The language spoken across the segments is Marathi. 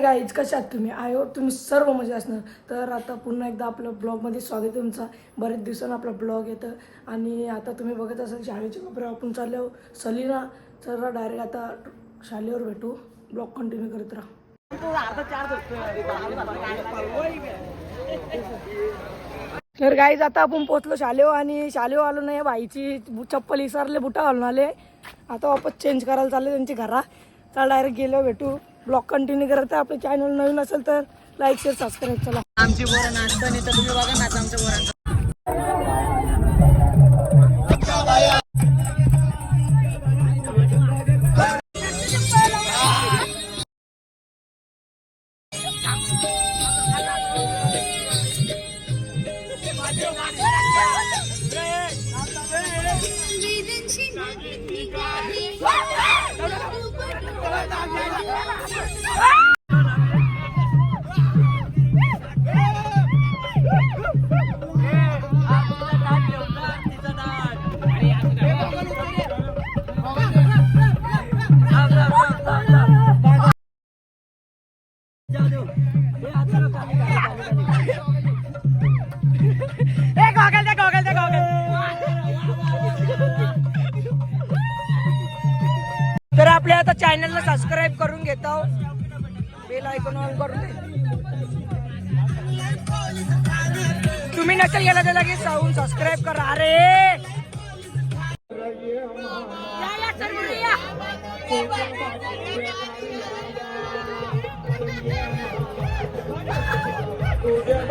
गाईज कशा आहात तुम्ही? आय होप तुम्ही सर्व मजा असणार. तर आता पुन्हा एकदा आपलं ब्लॉगमध्ये स्वागत आहे तुमचा. बरेच दिवसानं आपला ब्लॉग येतं. आणि आता तुम्ही बघत असाल शाळेच्या कपडे आपण चाललो सलीना तर डायरेक्ट आता शालेवर भेटू. ब्लॉग कंटिन्यू करत राहा. तर गाईज आता आपण पोचलो शालेव आणि शालेव आलो नाही. बाईची चप्पल इसरले बुटा घालून आले. आता वापस चेंज करायला चालले त्यांची घरा. चला डायरेक्ट गेलो भेटू. ब्लॉग कंटिन्यू करत आपले चॅनल नवीन असेल तर लाईक शेअर सबस्क्राईब चला आमची बोरा नाचतं नाही तर तुम्ही बघा ना आमच्या बोरांचं तर आपल्या आता चॅनलला सबस्क्राईब करून घेतो बेल आयकॉन ऑन करून दे. तुम्ही नसेल गेला तर लगेच जाऊन करा. अरे! या, या, सर्व या. Hallelujah.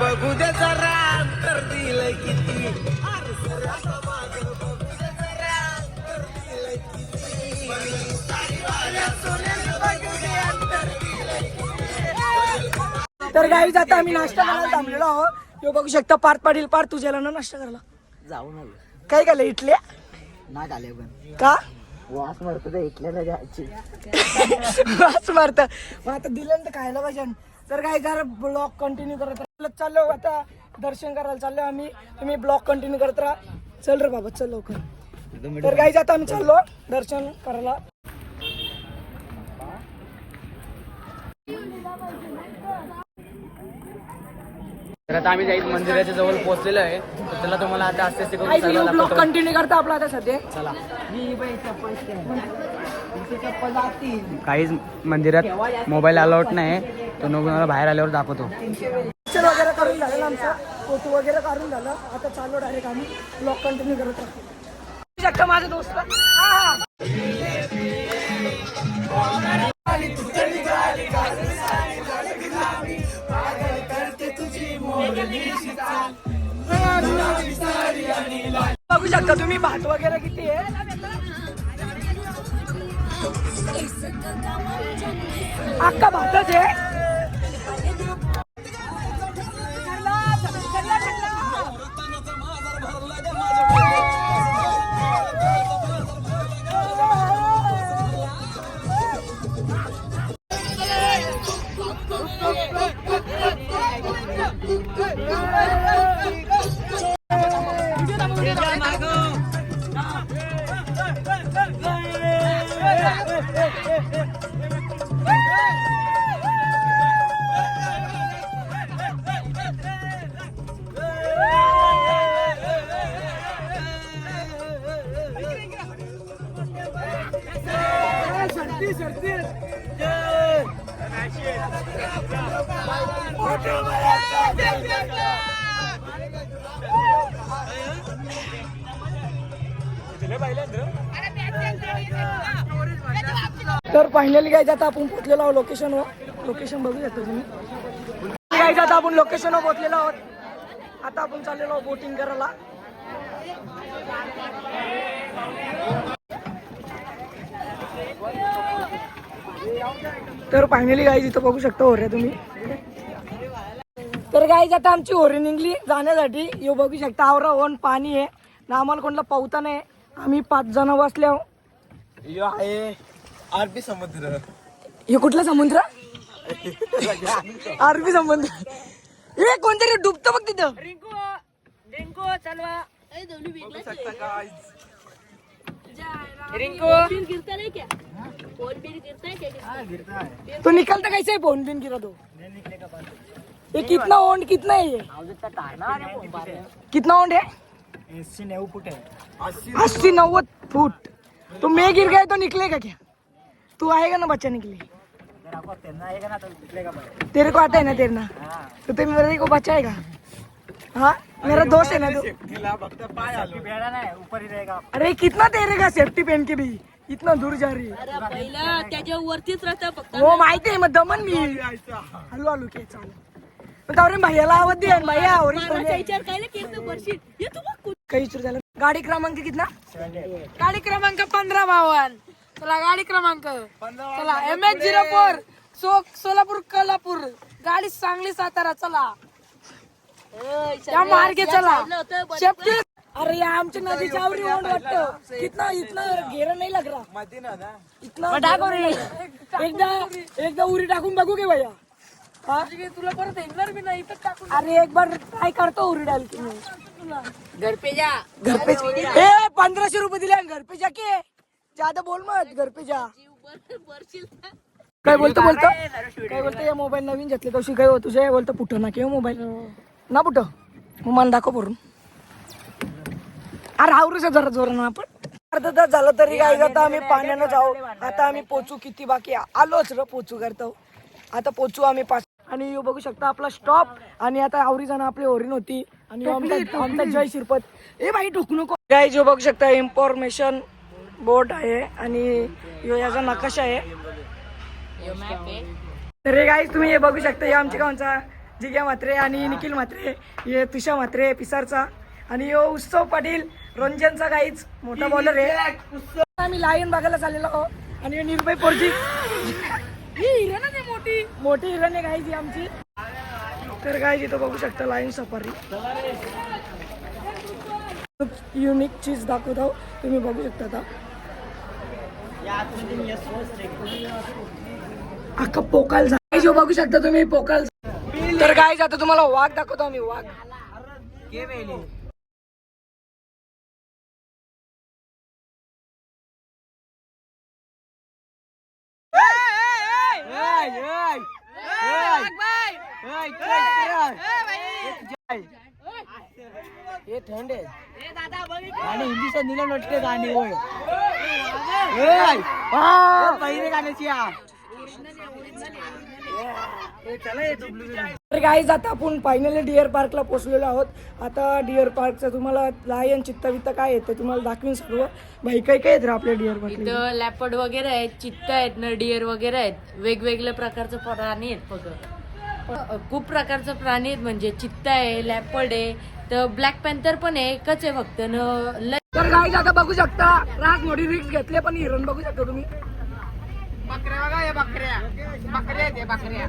बघू दे जरा अंतर दिलं किती. तर गाईज आता आम्ही नाश्ता करायला थांबलेलो आहोत. यो बघू शकता पार्थ पाटील पार्थ तुझ्याला ना नाश्ता करायला. जाऊन आलो. काय केलं इटल्या? ना आले पण. का? वास मरतो ते इटल्याला द्यायची वास मारत. मग आता दिलं तर खायला पाहिजे. तर काय जरा ब्लॉग कंटिन्यू करत राहा चाललो आता दर्शन करायला चाललो आम्ही. तुम्ही ब्लॉग कंटिन्यू करत राहा. चल रे बाबा चल लवकर. तर गाईज आता आम्ही चाललो दर्शन करायला. तर आता आम्ही जाईल मंदिराच्या जवळ पोहोचलेलो आहे. तर त्याला तुम्हाला आता आस्ते आस्ते करून ब्लॉग कंटिन्यू करता आपला आता सध्या. चला. दर्शन काहीच मंदिरात मोबाईल अलाउट नाही तो नको बाहेर आल्यावर दाखवतो. वगैरे करून झालं आमचा. फोटो वगैरे काढून झालं. आता चालू डायरेक्ट आम्ही. ब्लॉक कंटिन्यू करत राहतो शकता माझे दोस्त. बघू शकता तुम्ही भात वगैरे किती आहे? अख्खा भातच आहे तर फायनली काय आता आपण पोचलेलो आहोत लोकेशनवर लोकेशन बघू शकता तुम्ही. काय आता आपण लोकेशनवर पोचलेलो आहोत. आता आपण चाललेलो आहोत बोटिंग करायला. तर फायनली गाईज इथं बघू शकता होऱ्या तुम्ही. तर गाईज आता आमची होरी निघली जाण्यासाठी. यो बघू शकता आवरा वन पाणी आहे. ना आम्हाला कोणला पावता नाही. आम्ही पाच जण बसल्या यो आहे अरबी समुद्र. हे कुठला समुद्र? अरबी समुद्र. हे कोणतरी डुबतं बघ तिथं. फोन गिरता नहीं तो निकलता कैसे है? फ़ोन बिन गिरा तो ये कितना ओंड कितना है ये? कितना ओंड है? अस्सी नव्वद फुट। तो मैं गिर गए तो निकलेगा क्या? तू आएगा ना बच्चा निकले। तेरे को आता है ना तैरना? तो तुम मेरे को बचाएगा। हाँ मेरा दोस्त है ना तो अरे, कितना तैरेगा? सेफ्टी पहन के भी। इतना दूर जा रही है। अरे पहिला त्याच्यावरतीच राहतं फक्त. हो माहिती आहे मग दमन मी. हॅलो हॅलो के चालेल जाऊ रे भैयाला आवाज दे भैया विचार काय केलं तू. काही झालं गाडी क्रमांक कितना? गाडी क्रमांक पंधरा बावन. चला गाडी क्रमांक. चला एम एच झिरो फोर सो सोलापूर कोल्हापूर. गाडी सांगली सातारा चला. या मार्गे चला. शेफ्टी अरे या आमच्या नदीच्या आवरी ओंड वाटतं. कितना इतना घेरा नाही लग रहा इतना टाको रे एकदा एकदा उरी टाकून बघू के भैया. हा? तुला परत येणार भी नाही टाकून अरे एक बार ट्राय करतो उरी डाल की मी घर पे जा. घर पे ए पंधराशे रुपये दिले घर पे जाके ज्यादा बोल मत घर पे जा. काय बोलतो बोलतो? काय बोलतो या मोबाईल नवीन घेतले तो शिकाय हो तुझ्या बोलतो पुठं ना किंवा मोबाईल? ना पुठं. मग मन दाखव भरून. अरे आवरूच जरा जोर ना आपण. अर्धा तास झालं तरी काय आता आम्ही पाण्यानं जाऊ. आता आम्ही पोचू किती बाकी? आलोच र पोचू करतो. आता पोचू आम्ही पाच आणि बघू शकता आपला स्टॉप आणि आता आवरी जण आपली ओरीन होती. आणि ह्यो आमचा आमचा जय शिरपत. ए बाई टोकू नको. काय जो बघू शकता इन्फॉर्मेशन बोर्ड आहे. आणि ह्यो याचा नकाशा आहे. तर हे गाईज तुम्ही हे बघू शकता. हे आमच्या गावचा जिग्या म्हात्रे आणि निखिल म्हात्रे. हे तुषा म्हात्रे पिसारचा. आणि हे उत्सव पाटील रंजनचा गाईच मोठा बॉलर आहे. आम्ही लायन बघायला चाललेलो आहोत. आणि निर्भय पोरजी ही हिरण आहे मोठी. मोठी हिरण आहे गाईज ही आमची. तर गाईज इथं बघू शकता लायन सफारी युनिक चीज दाखवत. आहो तुम्ही बघू शकता आता. अख्खा पोकाल झाला. जो बघू शकता तुम्ही पोकाल. तर काय आता तुम्हाला वाघ दाखवतो आम्ही वाघ. हे थंड आहे. आणि हिंदीचं निलं नटते गाणी होय. पहिले गाण्याची तर गाईज आता आपण फायनली डिअर पार्कला पोहोचलेलो आहोत. आता डिअर पार्कचं तुम्हाला लायन चित्ता काय येतं तुम्हाला दाखवीन सर्व. भाई काय काय येत रे आपल्या डिअर पार्क इथं लॅपड वगैरे आहेत चित्त आहेत नडियर वगैरे आहेत. वेगवेगळ्या प्रकारचे प्राणी आहेत बघ. खूप प्रकारचे प्राणी आहेत म्हणजे चित्त आहे लॅपड आहे तर ब्लॅक पॅन्थर पण आहे एकच आहे फक्त. न लय तर गाईज आता बघू शकता राज मोठी रिक्स घेतले पण हिरण बघू शकता तुम्ही. बकऱ्या बघा या बकऱ्या. बकऱ्या द्या बकऱ्या.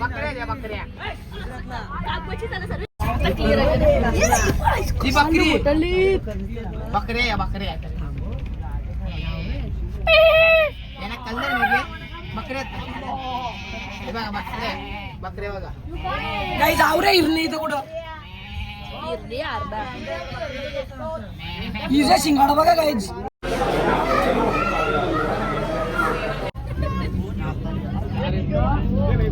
बकऱ्या द्या बकऱ्या. ती बकरी. बकऱ्या या बकऱ्या. यांना कल्लर म्हणजे बकऱ्या हे बघा बकऱ्या. बकऱ्या बघा. गाईज आवरे हिरणी इथं कुठं? गिरली अर्धा. हिजा शिंगाडा बघा गाईज